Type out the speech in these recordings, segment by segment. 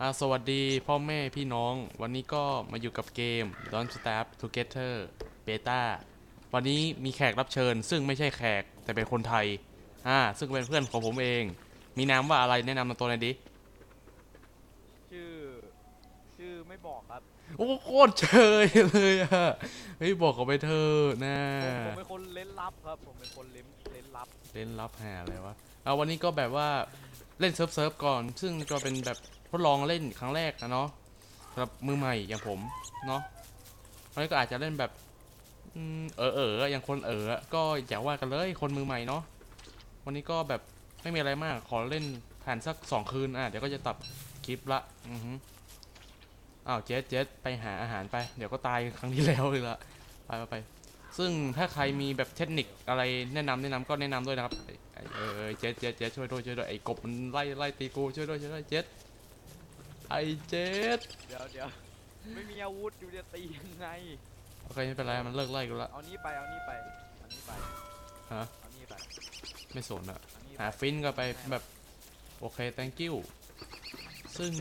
อ่าสวัสดีพ่อแม่พี่น้อง วันนี้ก็มาอยู่กับเกม Don't Starve Together Beta วันนี้มีแขกรับเชิญ ซึ่งไม่ใช่แขกแต่เป็นคนไทยอ่าซึ่งเป็นเพื่อนของผมเอง มีนามว่าอะไรแนะนำตัวหน่อยดิชื่อ ชื่อไม่บอกครับ โอ้โคตรเชยเลยอะเฮ้ยบอกเขาไปเถอะนะผมผมเป็นคนเล่นลับครับ ผมเป็นคนเล่นเล่นลับ เล่นรับหาอะไรวะเอาวันนี้ก็แบบว่าเล่นเซิร์ฟเซิร์ฟก่อน ซึ่งก็เป็นแบบ ทดลองเล่นครั้งแรกนะเนาะสำหรับมือใหม่อย่างผมเนาะวันนี้ก็อาจจะเล่นแบบเออเอออย่างคนเออก็อย่าว่ากันเลยคนมือใหม่เนาะวันนี้ก็แบบไม่มีอะไรมากขอเล่นผ่านสักสองคืนอะเดี๋ยวก็จะตัดคลิปละอือฮึอ้าวเจสเจสไปหาอาหารไป เดี๋ยวก็ตายครั้งที่แล้วเลยละไปไปไปซึ่งถ้าใครมีแบบเทคนิคอะไรแนะนำแนะนำก็แนะนำด้วยนะครับเออเจสเจสเจสช่วยด้วยช่วยด้วยไอ้กบมันไล่ไล่ตีกูช่วยด้วยช่วยด้วยเจส ไอ้เจสเดี๋ยวเดี๋ยวไม่มีอาวุธอยู่จะตียังไง โอเคไม่เป็นไรมันเลิกไล่กูละ เอานี้ไปเอานี้ไปเอานี้ไปฮะ เอานี้ไปไม่สนอะเอานี้ไปหาฟินก็ไปแบบโอเค thank you ซึ่ง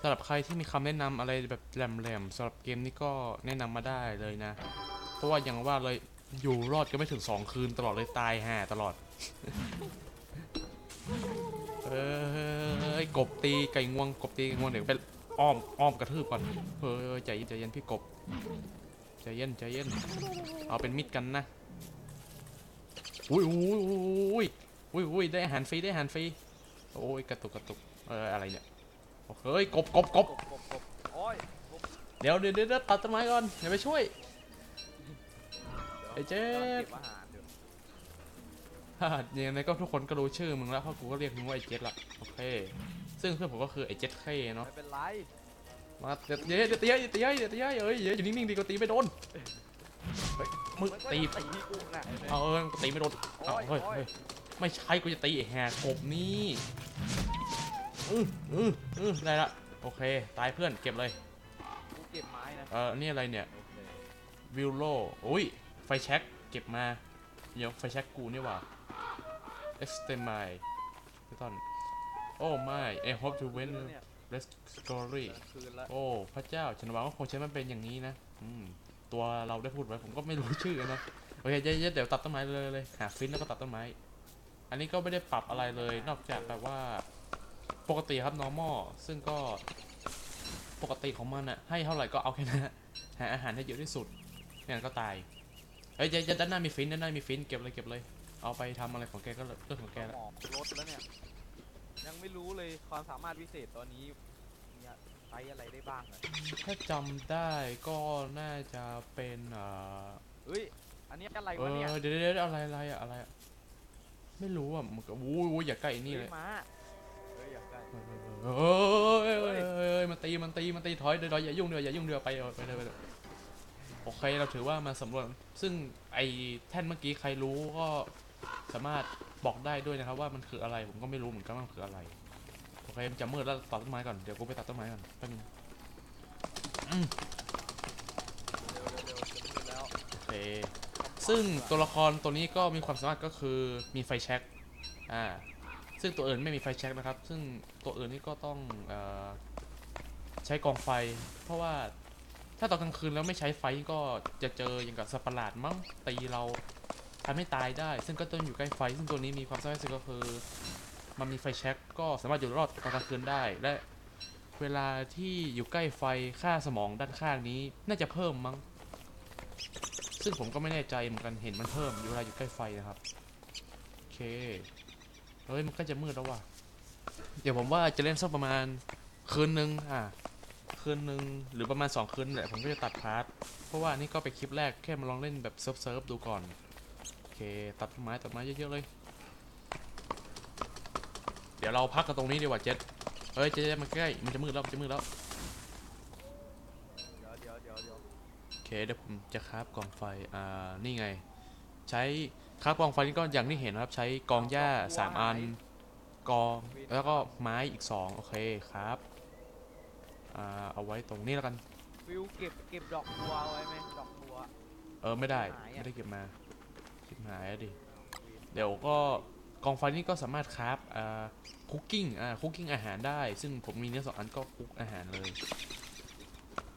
สำหรับใครที่มีคำแนะนำอะไรแบบแหลมๆสำหรับเกมนี้ก็แนะนำมาได้เลยนะ เพราะว่าอย่างว่าเลยอยู่รอดก็ไม่ถึงสองคืนตลอดเลยตายห่าตลอด เอ้ยกบตีไก่งวงกบตีไก่งวงเดี๋ยวไปอ้อมอ้อมกระทืบก่อนเฮ้ยใจเย็นใจเย็นพี่กบใจเย็นใจเย็นเอาเป็นมิดกันนะอุ้ยอุ้ยอุ้ยอุ้ยอุ้ยได้อาหารฟรีได้อาหารฟรีโอ้ยกระตุกกระตุกเอออะไรเนี่ยโอ้เฮ้ยกบกบกบเดี๋ยวเดี๋ยวเดี๋ยวตัดต้นไม้ก่อนเดี๋ยวไปช่วยไอ้เจ๊ เก็บอาหารเดี๋ ยวฮ่ายังไงก็ทุกคนก็รู้ชื่อมึงแล้วเพราะกูก็เรียกมึงว่าไอ้เจ็ดละโอเค ซึ่งเพื่อนผมก็คือไอ้เจ็ดเคเนาะไม่เป็นไรมาเดี๋ยวเดี๋ยวเดี๋ยวตีให้เดี๋ยวตีให้เดี๋ยวตีให้เอ้ยเดี๋ยวอยู่นิ่งๆดีก็ตีไม่โดนเฮ้ยมึงมันก็ตีจะตีกูน่ะเห็นไหมเอาเออกูตีไม่โดนเอาโอ้ยเฮ้ยโอ้ยเฮ้ยไม่ใช่กูจะตีไอ้แหกกบนี่อืออืออือได้ละโอเค ตายเพื่อนเก็บเลยกูเก็บไม้นะเออนี่อะไรเนี่ยโอเควิลโลอุ้ยไฟแช็กเก็บมา เดี๋ยวไฟแช็กกูนี่หว่า extend พี่ต้นโอ้ไม่ I hope to win เนี่ย Let's story กลางโอ้พระเจ้าฉันหวังว่าคงใช้มันเป็นอย่างนี้นะอืมตัวเราได้พูดไว้ผมก็ไม่รู้ชื่อนะโอเคเดี๋ยวเดี๋ยวตัดต้นไม้เลยเลยหาฟินแล้วก็ตัดต้นไม้ อันนี้ก็ไม่ได้ปรับอะไรเลย นอกจากแบบว่าปกติครับ normal ซึ่งก็ปกติของมันอะให้เท่าไหร่ก็เอาแค่นั้นหาอาหารให้เยอะที่สุดไม่งั้นก็ตายเฮ้ยเยวเดี๋ยวด้านหน้ามีฟินด้านหน้ามีฟินเก็บเลยเก็บเลย เอาไปทำอะไรของแกก็เรื่องของแกละหมอกรถแล้วเนี่ย ยังไม่รู้เลยความสามารถพิเศษตอนนี้มีใช้อะไรได้บ้างอะถ้าจำได้ก็น่าจะเป็นเอ่อเฮ้ย อันนี้อะไรเอวะเนี่ยอเดี๋ยวเดี๋ยวเดี๋ยวอะไรอะไรอะอะไรอะไม่รู้อะมันก็วู้ยวู้ยอย่าใกล้ไอ้นี่เลยฮ้ม้าเฮ้ยอยากได้เฮ้ยเฮ้ยเฮ้ยเฮ้ยเฮ้ยมันตีมันตีมันตีถอยเดี๋ยวเดี๋ยวอย่ายุ่งเดี๋ยวอย่ายุ่งเดี๋ยวไปเอาไปเลยไปเลยโอเคเราถือว่ามาสำรวจซึ่งไอ้แท่นเมื่อกี้ใครรู้ก็ สามารถบอกได้ด้วยนะครับ ว่ามันคืออะไรผมก็ไม่รู้เหมือนกันว่ามันคืออะไรโอเคมันจะมืดแล้วตัดต้นไม้ก่อนเดี๋ยวกูไปตัดต้นไม้ก่อนแป๊บนึงโอเคซึ่งตัวละครตัวนี้ก็มีความสามารถก็คือมีไฟแช็กอ่าซึ่งตัวอื่นไม่มีไฟแช็กนะครับ ซึ่งตัวอื่นนี่ก็ต้องเออใช้กองไฟ เพราะว่าถ้าตอนกลางคืนแล้วไม่ใช้ไฟก็จะเจออย่างกับสัตว์ประหลาดมั้งตีเรา ทำให้ตายได้ ซึ่งก็ต้องอยู่ใกล้ไฟ ซึ่งตัวนี้มีความสามารถก็คือ มันมีไฟแช็กก็สามารถอยู่รอดตอนกลางคืนได้ และเวลาที่อยู่ใกล้ไฟค่าสมองด้านข้างนี้ น่าจะเพิ่มมั้ง ซึ่งผมก็ไม่แน่ใจเหมือนกันเห็นมันเพิ่มอยู่เวลาอยู่ใกล้ไฟนะครับ โอเค เฮ้ยมันก็จะมืดแล้วว่ะ เดี๋ยวผมว่าจะเล่นสักประมาณคืนนึงอะคืนหนึ่งหรือประมาณ 2 คืนแหละผมก็จะตัดพาร์ท เพราะว่านี่ก็เป็นคลิปแรกแค่มาลองเล่นแบบเซิร์ฟเซิร์ฟดูก่อน ตัดต้นไม้ตัดไม้เยอะๆเลย เดี๋ยวเราพักกันตรงนี้ดีกว่าเจ็ดเฮ้ยเจ๊มันใกล้ มันจะมืดแล้วมันจะมืดแล้วเดี๋ยวเดี๋ยวเดี๋ยวเดี๋ยวโอเคเดี๋ยวผมจะคราฟกองไฟ อ่า นี่ไง ใช้คราฟกองไฟนี่ก็อย่างที่เห็นนะครับ ใช้กองหญ้าสามอัน กอง แล้วก็ไม้อีกสองโอเคครับ อ่า เอาไว้ตรงนี้แล้วกันฟิวเก็บเก็บดอกบัวเอาไว้ไหมดอกบัว เออไม่ได้หายอะไม่ได้เก็บมา ชิบหายอะดิ เดี๋ยวก็กองไฟนี่ก็สามารถคราฟอ่าคุกกิ้งอ่าคุกกิ้งอาหารได้ ซึ่งผมมีเนื้อสองอันก็คุกอาหารเลย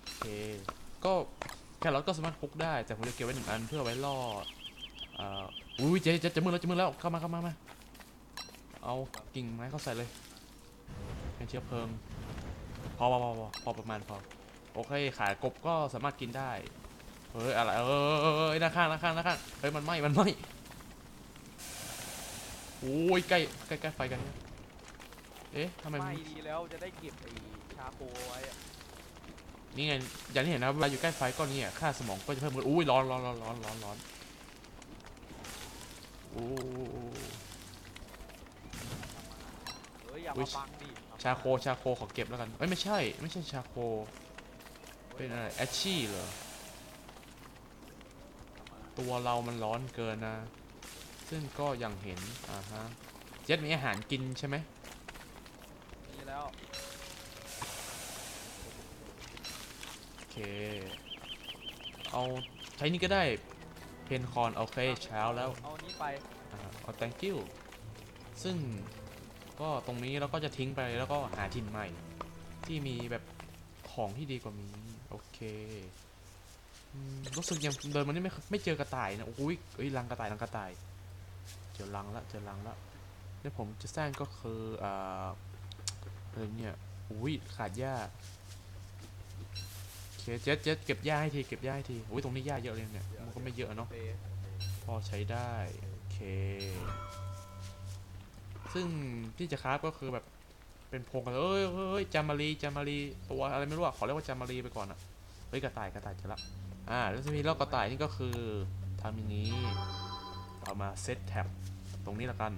โอเคก็แครอทก็สามารถคุกได้ แต่ผมจะเก็บไว้หนึ่งอันเพื่อไว้ล่ออ่าอุ้ยเจ๊เจ๊จะมือแล้วจะมือแล้วเข้ามาเข้ามามาเอากิ่งไม้เข้าใส่เลยเป็นเชื้อเพลิงพอพอพอพอประมาณพอโอเคขายกบก็สามารถกินได้ เฮ้ยอะไรเอ้ยด้านข้างด้านข้างด้านข้างเฮ้ยมันไหม้มันไหม้โอ้ยใกล้ใกล้ใกล้ไฟกันเอ๊ะทำไมไม่ดีแล้วจะได้เก็บไอ้ชาโคไว้อะนี่ไงอย่างที่เห็นนะเวลาอยู่ใกล้ไฟก้อนนี้อะค่าสมองก็จะเพิ่มขึ้นอุ้ยร้อนร้อนร้อนร้อนร้อนร้อนโอ้เอ้ยอย่ามาบังดิชาโคชาโคขอเก็บแล้วกันเอ้ยไม่ใช่ ไม่ใช่ชาโคเป็นอะไรแอชชี่เหรอ ตัวเรามันร้อนเกินนะ ซึ่งก็อย่างเห็น อ่าฮะ เจ็ดมีอาหารกินใช่ไหมนี่แล้ว โอเค เอาใช้นี่ก็ได้ เพนคอนโอเคเช้าแล้ว เอานี้ไป อ่าเอา thank you ซึ่งก็ตรงนี้เราก็จะทิ้งไปแล้วก็หาถิ่นใหม่ ที่มีแบบของที่ดีกว่านี้ โอเคอืม รู้สึกยังเดินมานี่ไม่ไม่เจอกระต่ายนะโอ้ยเอ้ยรังกระต่ายรังกระต่าย เจอรังละเจอรังละที่ผมจะสร้างก็คืออ่าอะไรเนี่ยอุ้ยขาดหญ้าเคเจ็ดเจ็ดเก็บหญ้าให้ทีเก็บหญ้าให้ทีอุ้ยตรงนี้หญ้าเยอะเลยเนี่ยมันก็ไม่เยอะเนาะพอใช้ได้โอเค ซึ่งที่จะคราฟก็คือแบบเป็นพงกันเอ้ยเอ้ยเอ้ยจามารีจามารีตัวอะไรไม่รู้อะขอเรียกว่าจามารีไปก่อนอะเฮ้ยกระต่ายกระต่ายเจอละ อ่าแล้วจะมีรอบกระต่ายนี่ก็คือทำอย่างนี้ เอามาเซตแท็บตรงนี้ละกัน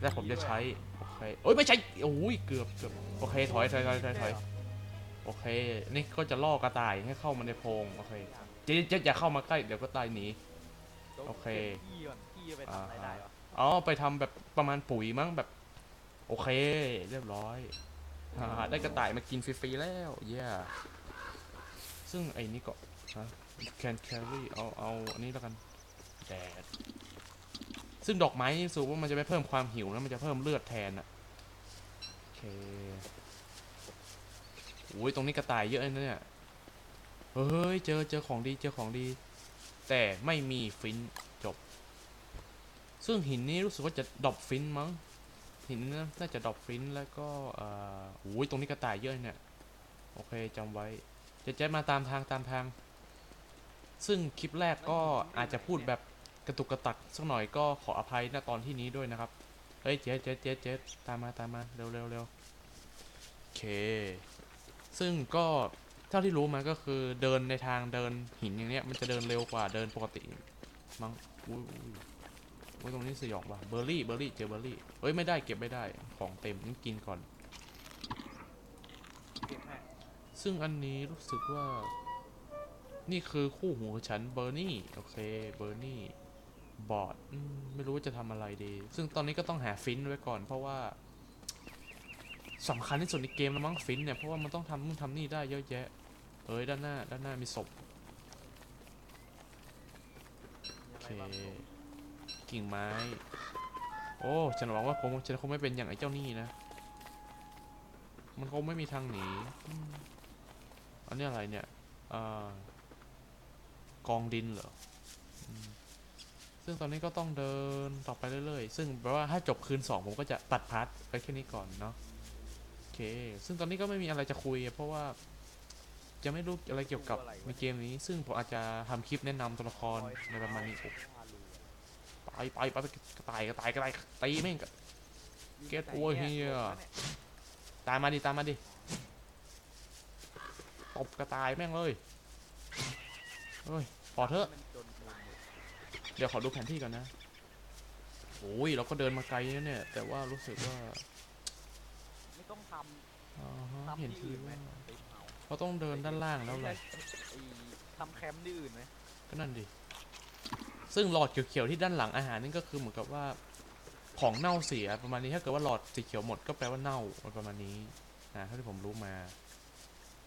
แล้วผมจะใช้ โอเคเอ้ยไม่ใช่โอ้ยเกือบเกือบโอเคถอยถอยถอยถอยถอยโอเค นี่ก็จะล่อกระต่ายให้เข้ามาในโพรงโอเคเจ๊เจ๊อย่าเข้ามาใกล้เดี๋ยวกระต่ายหนี โอเคขี้ก่อนขี้ไปทำอะไรได้วะอ๋อไปทำแบบประมาณปุ๋ยมั้งแบบ โอเค เรียบร้อยอ่าได้กระต่ายมากินฟรีๆแล้ว เย้ซึ่งไอ้นี่ก็ ฮะ can carry เอา เอาอันนี้แล้วกัน แดด ซึ่งดอกไม้นี่สูว่ามันจะไม่เพิ่มความหิวนะมันจะเพิ่มเลือดแทนอะโอเคโอ้ยตรงนี้กระต่ายเยอะเลยนะเนี่ย เฮ้ย เจอ เจอของดี เจอของดี แต่ไม่มีฟินจบ ซึ่งหินนี้รู้สึกว่าจะดรอปฟินมั้ง หินน่าจะดรอปฟินแล้วก็เอ่อโอ้ยตรงนี้กระต่ายเยอะเนี่ย โอเคจำไว้จะแจ๊มาตามทางตามทาง ซึ่งคลิปแรกก็อาจจะพูดแบบกระตุกกระตักสักหน่อยก็ขออภัยณตอนที่นี้ด้วยนะครับ เฮ้ยเจ๊เจ๊เจ๊เจ๊ตามมาตามมาเร็วเร็วเร็วโอเค ซึ่งก็เท่าที่รู้มาก็คือเดินในทางเดินหินอย่างเนี้ยมันจะเดินเร็วกว่าเดินปกติมั้งอุ้ยอุ้ยตรงนี้สยองว่ะเบอร์รี่เบอร์รี่เจอเบอร์รี่เฮ้ยไม่ได้เก็บไม่ได้ของเต็มต้องกินก่อน ซึ่งอันนี้รู้สึกว่า นี่คือคู่หูฉันเบอร์นี่โอเคเบอร์นี่บอดไม่รู้ว่าจะทำอะไรดี ซึ่งตอนนี้ก็ต้องหาฟินไว้ก่อน เพราะว่าสำคัญที่สุดในเกมแล้วมั้งฟินเนี่ยเพราะว่ามันต้องทำนู่นทำนี่ได้เยอะแยะเฮ้ยด้านหน้าด้านหน้ามีศพโอเคกิ่งไม้ โอ้ฉันหวังว่าผมฉันคงไม่เป็นอย่างไอ้เจ้านี่นะ มันคงไม่มีทางหนีอันนี้อะไรเนี่ยอ่า กองดินเหรอซึ่งตอนนี้ก็ต้องเดินต่อไปเรื่อยๆ ซึ่งแปลว่าถ้าจบคืนสองผมก็จะตัดพาร์ทไปแค่นี้ก่อนเนาะโอเค ซึ่งตอนนี้ก็ไม่มีอะไรจะคุย เพราะว่าจะไม่รู้อะไรเกี่ยวกับในเกมนี้ ซึ่งผมอาจจะทำคลิปแนะนำตัวละครในประมาณนี้ไปไปไปไปกระต่ายกระต่ายกระต่ายตีแม่งกระ Get over here ตามมาดิตามมาดิตบกระต่ายแม่งเลย เฮ้ยพอเถอะมันจนมุมหมดเดี๋ยวขอดูแผนที่ก่อนนะโอ้ยเราก็เดินมาไกลนะเนี่ย แต่ว่ารู้สึกว่าไม่ต้องทอ่าฮะำทำเห็นที่ทีอื่นไหมว่าไปเผาเราต้องเดินด้านล่างแล้วแหละไอ้ทำแคมป์ที่อื่นไหมก็นั่นดิ ซึ่งหลอดเขียวๆที่ด้านหลังอาหารนี่ก็คือเหมือนกับว่าของเน่าเสียประมาณนี้ถ้าเกิดว่าหลอดสีเขียวหมดก็แปลว่าเน่าประมาณนี้นะเท่าที่ผมรู้มา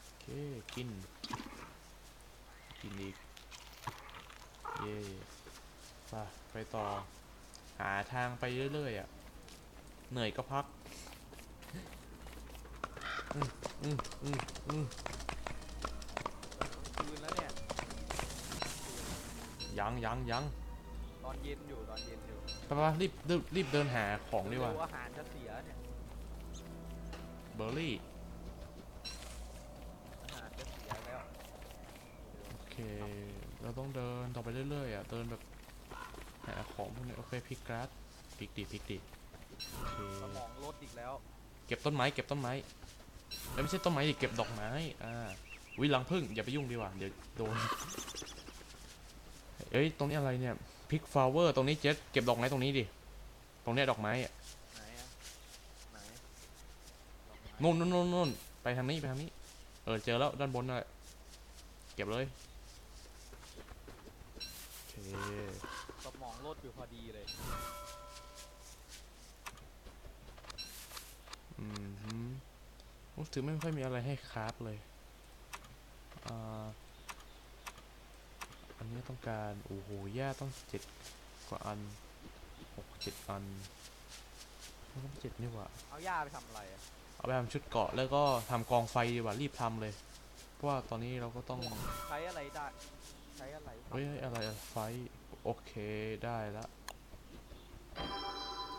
โอเคกิน กินอีก เย่ไปไปต่อ หาทางไปเรื่อยๆอะ เหนื่อยก็พัก อืมอืมอืมอืมคืนแล้วเนี่ยยังยังยังตอนเย็นอยู่ตอนเย็นอยู่ไปไปรีบรีบรีบเดินหาของดีกว่า เร็อาหารจะเสียเนี่ย เบอร์รี่ อาหารจะเสียแล้ว โอ เคเราต้องเดินต่อไปเรื่อยๆอะเดินแบบหาของพวกนี้โอเคพิกกราสพิกดิพิกดิโอเคสมองลดอีกแล้ว เก็บต้นไม้เก็บต้นไม้เอ้ยไม่ใช่ต้นไม้ดิเก็บดอกไม้อ่าวิลังพึ่งอย่าไปยุ่งดีกว่าเดี๋ยวโดนเอ้ยตรงนี้อะไรเนี่ยพิกฟลาวเวอร์ตรงนี้เจ็ดเก็บดอกไม้ตรงนี้ดิตรงเนี้ยดอกไม้อะไหนอะไหนดอกไม้นู่นนู่นนู่นนู่นไปทางนี้ไปทางนี้ เออเจอแล้วด้านบนน่ะเก็บเลยโอเค สมองลดอยู่พอดีเลยอืมฮึรู้สึกไม่ค่อยมีอะไรให้คราฟเลยอ่าอันนี้ต้องการ โอ้โหหญ้าต้องเจ็ดกว่าอันหกเจ็ดอันไม่ต้องเจ็ดนี่หว่า เอาหญ้าไปทำอะไรอะเอาไปทำชุดเกราะแล้วก็ทำกองไฟดีกว่ารีบทำเลย เพราะว่าตอนนี้เราก็ต้องใช้อะไรได้ ใช้อะไรเฮ้ยอะไรอะไฟโอเคได้ละ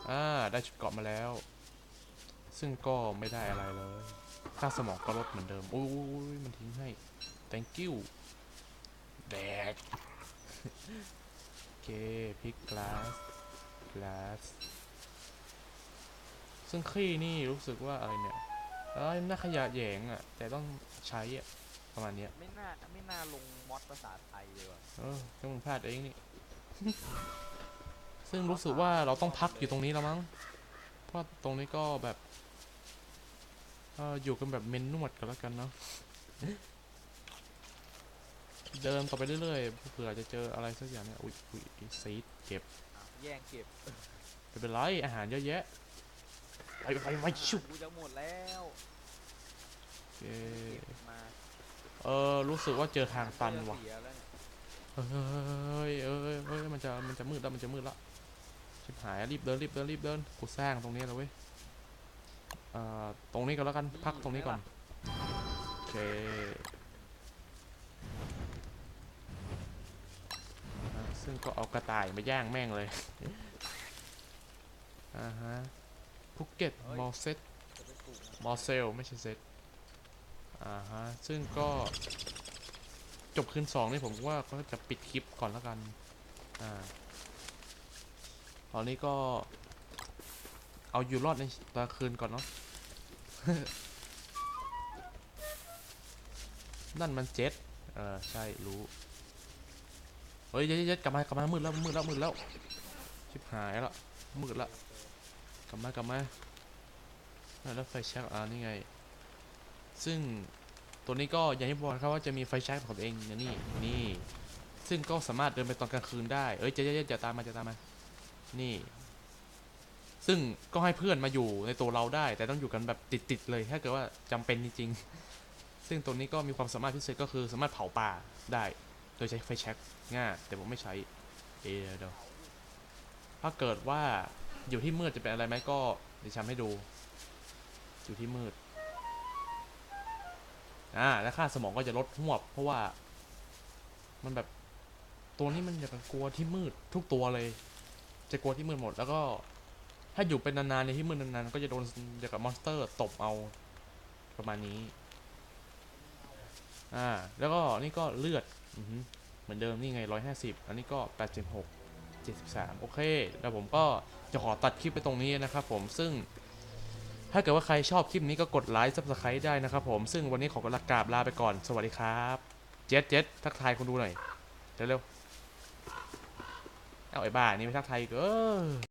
อ่าได้ชุดเกาะมาแล้ว ซึ่งก็ไม่ได้อะไรเลยค่าสมองก็ลดเหมือนเดิมอุ้ยมันทิ้งให้ thank you แดกโอเคพิก glass glass ซึ่งขี้นี่รู้สึกว่าอะไรเนี่ยเอ้ยน่าขยะแยงอะ แต่ต้องใช้อะ ประมาณเนี้ยไม่น่าไม่น่าลงมอดภาษาไทยเลยว่ะเออก็มึงพลาดเองนี่ ซึ่งรู้สึกว่าเราต้องพักอยู่ตรงนี้แล้วมั้ง เพราะตรงนี้ก็แบบเอออยู่กันแบบเมนนวดกันแล้วกันเนาะ เดินต่อไปเรื่อยๆ เผื่อจะเจออะไรสักอย่างเนี่ย อุ้ยอุ้ยซีดเก็บอะแย่งเก็บไม่เป็นไรอาหารเยอะแยะ ไปไปไปชุบกูจะหมดแล้วโอเคเก็บมา เออ รู้สึกว่าเจอทางตันว่ะเสียแล้ยเฮ้ยเอ้ยเอ้ยมันจะ มันจะมืดแล้ว มันจะมืดแล้วชิบหาย รีบเดิน รีบเดิน รีบเดิน กูสร้างตรงนี้แล้วเว้ยเอ่อ ตรงนี้ก็แล้วกัน พักตรงนี้ก่อน โอเคซึ่งก็เอากระต่ายมาย่างแม่งเลย อ่าฮะภูเก็ตมอลเซ็ตจะไปปลูกนะมอเซล ไม่ใช่เซต อ่าฮะ ซึ่งก็จบคืนสองนี่ผมว่าก็จะปิดคลิปก่อนแล้วกัน อ่า ตอนนี้ก็ เอาอยู่รอดในตอนคืนก่อนเนาะ นั่นมันเจ็ตเออใช่รู้ เฮ้ยเจ็ดเจ็ดกลับมากลับมามืดแล้วมืดแล้วมืดแล้ว ชิบหายแล้วมืดละ กลับมากลับมาแล้วไฟแช็กอ่านี่ไง ซึ่งตัวนี้ก็อย่างที่บอกครับว่าจะมีไฟแช็กของตัวเองนะนี่นี่ ซึ่งก็สามารถเดินไปตอนกลางคืนได้เอ้ยจ๊เจ๊เจ๊จะตามมาจะตามมานี่ ซึ่งก็ให้เพื่อนมาอยู่ในตัวเราได้ แต่ต้องอยู่กันแบบติดๆเลยถ้าเกิดว่าจำเป็นจริงๆ ซึ่งตัวนี้ก็มีความสามารถพิเศษก็คือสามารถเผาป่าได้ โดยใช้ไฟแช็กง่ายแต่ผมไม่ใช้เอเดี๋ยวถ้าเกิดว่าอยู่ที่มืดจะเป็นอะไรไหมก็เดี๋ยวทำให้ดู อยู่ที่มืด อ่า แล้วค่าสมองก็จะลดหวบ เพราะว่า มันแบบตัวนี้มันจะกลัวที่มืดทุกตัวเลย จะกลัวที่มืดหมด แล้วก็ ถ้าอยู่เป็นนานๆในที่มืดนานๆก็จะโดนอย่างกับมอนสเตอร์ตบเอาประมาณนี้ อ่า แล้วก็นี่ก็เลือดอือเหมือนเดิมนี่ไงร้อยห้าสิบอันนี้ก็แปดสิบหก73โอเค แล้วผมก็จะขอตัดคลิปไปตรงนี้นะครับผมซึ่ง ถ้าเกิดว่าใครชอบคลิปนี้ก็กดไลค์ subscribe ได้นะครับผม ซึ่งวันนี้ขอกลากราบลาไปก่อน สวัสดีครับ เจ็ดเจ็ดทักทายคนดูหน่อย เร็วๆ เอาไอ้บ้านี่ไปทักทายอีกเออ